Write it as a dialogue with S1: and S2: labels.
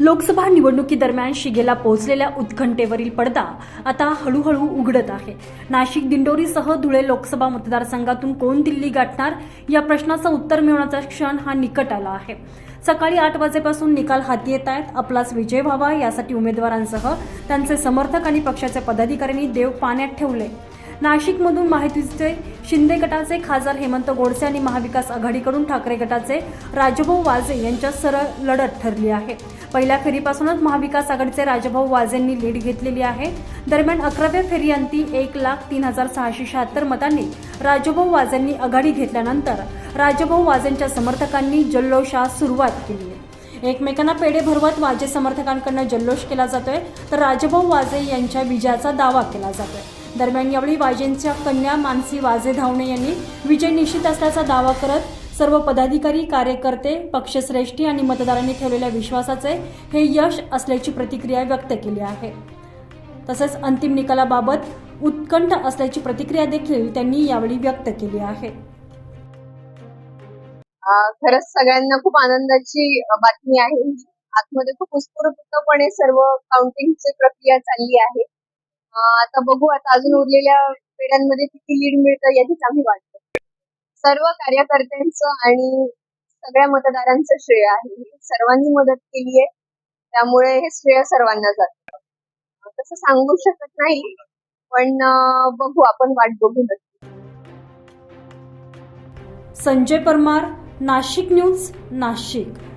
S1: लोकसभा निवडणुकीदरम्यान शिगेला पोहोचलेल्या उत्कंठेवरील पडदा आता हळूहळू उघडत आहे. नाशिक दिंडोरीसह धुळे लोकसभा मतदारसंघातून कोण दिल्ली गाठणार या प्रश्नाचं उत्तर मिळवण्याचा क्षण हा निकट आला आहे. सकाळी आठ वाजेपासून निकाल हाती येत आहेत. आपलाच विजय व्हावा यासाठी उमेदवारांसह त्यांचे समर्थक आणि पक्षाचे पदाधिकाऱ्यांनी देव पाण्यात ठेवले. नाशिकमधून माहितीचे शिंदे गटाचे खासदार हेमंत गोडसे आणि महाविकास आघाडीकडून ठाकरे गटाचे राजभाऊ वाजे यांच्यात सरळ लढत ठरली आहे. पहिल्या फेरीपासूनच महाविकास आघाडीचे राजभाऊ वाजेंनी लीड घेतलेली आहे. दरम्यान अकराव्या फेरीअंती एक लाख तीन हजार सहाशे शहात्तर मतांनी राजभाऊ वाजेंनी आघाडी घेतल्यानंतर राजभाऊ वाजेंच्या समर्थकांनी जल्लोषास सुरुवात केली आहे. एकमेकांना पेढे भरवत वाजे समर्थकांकडनं जल्लोष केला जातोय तर राजभाऊ वाजे यांच्या विजयाचा दावा केला जातोय. दरम्यान यावेळी वाजेंच्या कन्या मानसी वाजे धावणे यांनी विजय निश्चित असल्याचा दावा करत सर्व पदाधिकारी कार्यकर्ते पक्षश्रेष्ठी आणि मतदारांनी ठेवलेल्या विश्वासाचे हे यश असल्याची प्रतिक्रिया व्यक्त केली आहे. तसेच अंतिम निकालाबाबत उत्कंठ असल्याची प्रतिक्रिया देखील त्यांनी यावेळी व्यक्त केली आहे.
S2: खरंच सगळ्यांना खूप आनंदाची बातमी आहे. आतमध्ये खूप उत्स्फूर्तपणे सर्व काउंटिंगची प्रक्रिया चालली आहे. आता बघू आता अजून उरलेल्या पेढ्यांमध्ये किती लीड मिळतं याचीच आम्ही वाटतो सर्व कार्यकर्त्यांचं आणि सगळ्या मतदारांचं श्रेय आहे. सर्वांनी मदत केली आहे. त्यामुळे हे श्रेय सर्वांना जात. तसं सांगू शकत नाही पण बघू आपण वाट बघू नक्की.
S1: संजय परमार नाशिक न्यूज नाशिक.